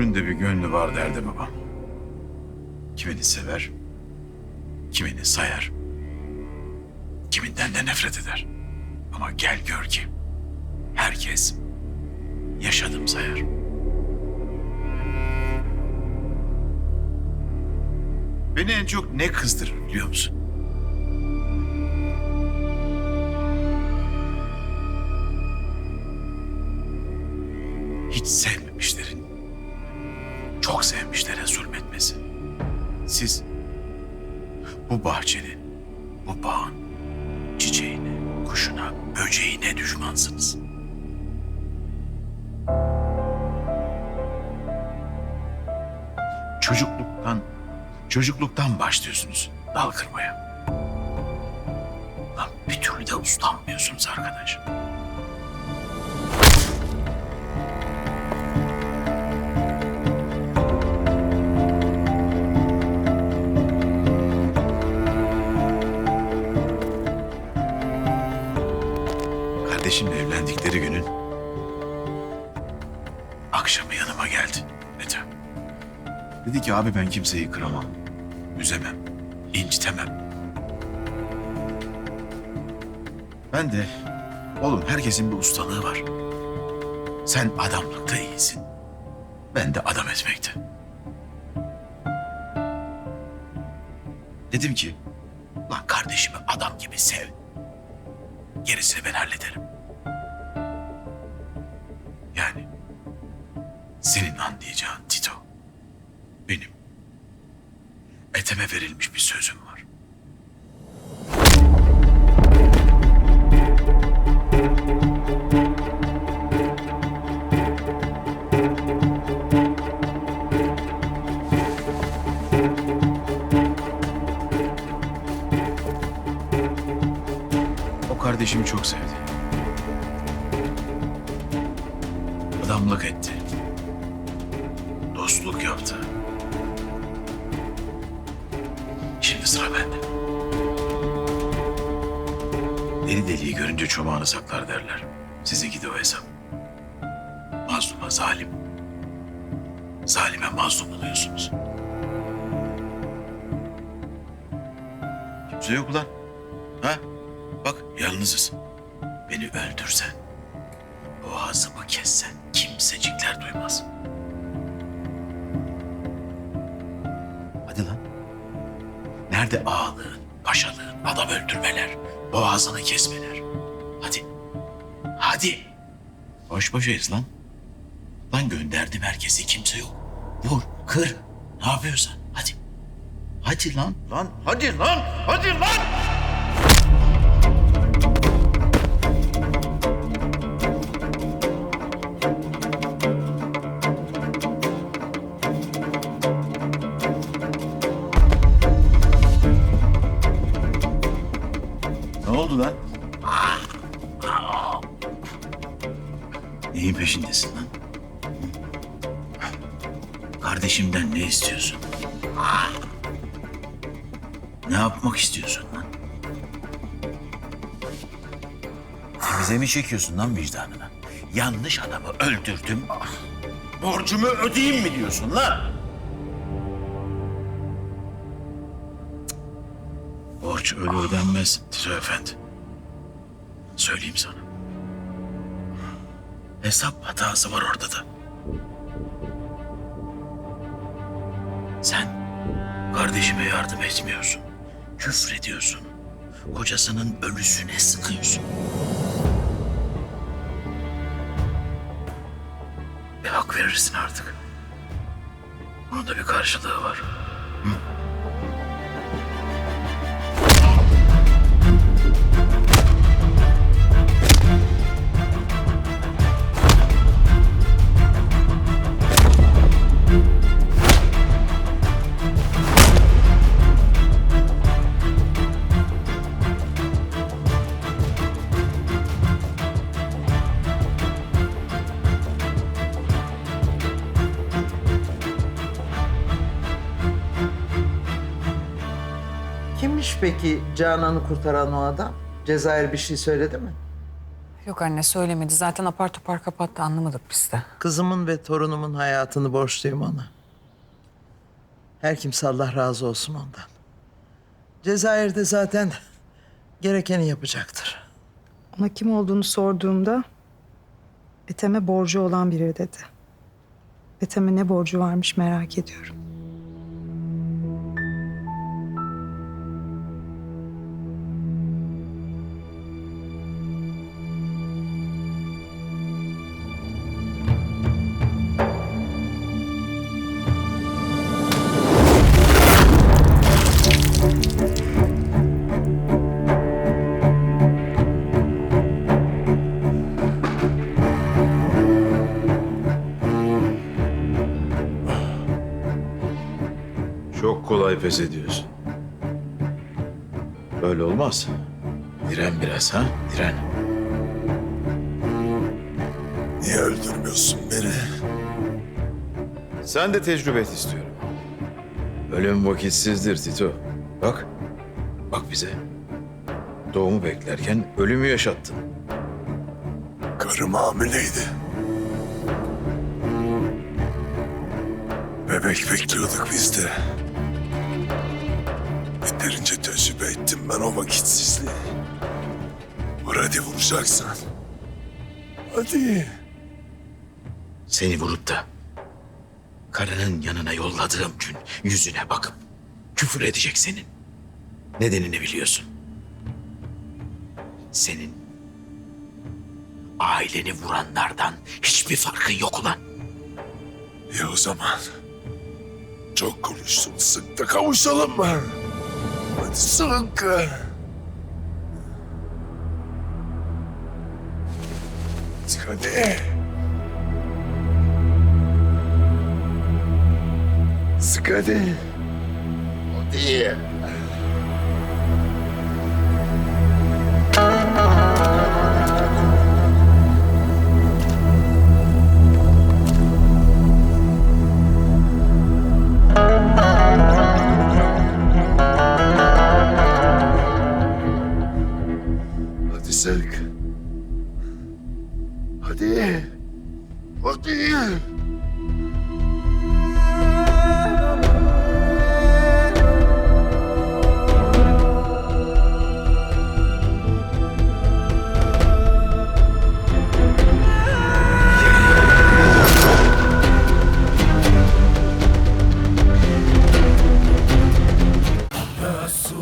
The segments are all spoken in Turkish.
ömründe bir gönlü var derdi babam. Kimini sever, kimini sayar, kiminden de nefret eder. Ama gel gör ki herkes yaşadım sayar. Beni en çok ne kızdırır biliyor musun? Hiç sevmemişlerin, çok sevmişlere zulmetmesi. Siz bu bahçenin, bu bağın çiçeğine, kuşuna, böceğine düşmansınız. Çocukluktan, çocukluktan başlıyorsunuz dal kırmaya. Lan bir türlü de uslanmıyorsunuz arkadaş. Kardeşimle evlendikleri günün akşamı yanıma geldi Mete. Dedi ki abi ben kimseyi kıramam, üzemem, incitemem. Ben de oğlum herkesin bir ustalığı var. Sen adamlıkta iyisin. Ben de adam etmekte. Dedim ki lan kardeşimi adam gibi sev. Gerisini ben hallederim. Senin anlayacağın Tito. Benim eteme verilmiş bir sözüm var. O kardeşimi çok sevdi. Adamlık etti. Dostluk yaptı. Şimdi sıra bende. Deli deliyi görünce çomağını saklar derler. Sizinki de o hesap. Mazluma zalim. Zalime mazlum oluyorsunuz. Kimse yok lan. Ha? Bak yalnızız. Beni öldürsen, boğazımı kessen kimsecikler duymaz. Nerede ağalığın, paşalığın, adam öldürmeler, boğazını kesmeler? Hadi. Hadi. Baş başayız lan. Lan gönderdim herkesi kimse yok. Vur, kır. Ne yapıyorsan hadi. Hadi lan. Lan hadi lan. Hadi lan. Oldu lan? Neyin peşindesin lan? Kardeşimden ne istiyorsun? Ne yapmak istiyorsun lan? Temize mi çekiyorsun lan vicdanına? Yanlış adamı öldürdüm. Borcumu ödeyeyim mi diyorsun lan? Borç öyle ödenmez Tito Efendi. Söyleyeyim sana. Hesap hatası var orada da. Sen kardeşime yardım etmiyorsun. Küfrediyorsun. Kocasının ölüsüne sıkıyorsun. Bir hak verirsin artık. Bunun da bir karşılığı var. Kimmiş peki Canan'ı kurtaran o adam? Cezayir bir şey söyledi mi? Yok anne söylemedi. Zaten apar topar kapattı anlamadık biz de. Kızımın ve torunumun hayatını borçluyum ona. Her kimse Allah razı olsun ondan. Cezayir'de zaten gerekeni yapacaktır. Ona kim olduğunu sorduğumda Ethem'e borcu olan biri dedi. Ethem'e ne borcu varmış merak ediyorum. Pes ediyorsun. Böyle olmaz. Diren biraz ha, diren. Niye öldürmüyorsun beni? Sen de tecrübe et istiyorum. Ölüm vakitsizdir Tito. Bak, bak bize. Doğumu beklerken ölümü yaşattın. Karım hamileydi. Bebek bekliyorduk biz de. Yeterince tecrübe ettim ben o vakitsizliği. Vur hadi vuracaksan. Hadi. Seni vurup da karının yanına yolladığım gün yüzüne bakıp küfür edecek senin. Nedenini biliyorsun. Senin aileni vuranlardan hiçbir farkın yok ulan. Ya o zaman. Çok konuştun sık da kavuşalım mı? Hadi sık. Hadi. Sık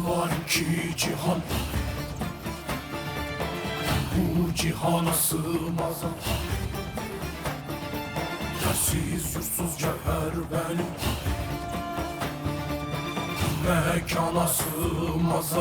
Var ki cihan Bu cihana sığmaz Yersiz yursuz cevher benim Mekana sığmaz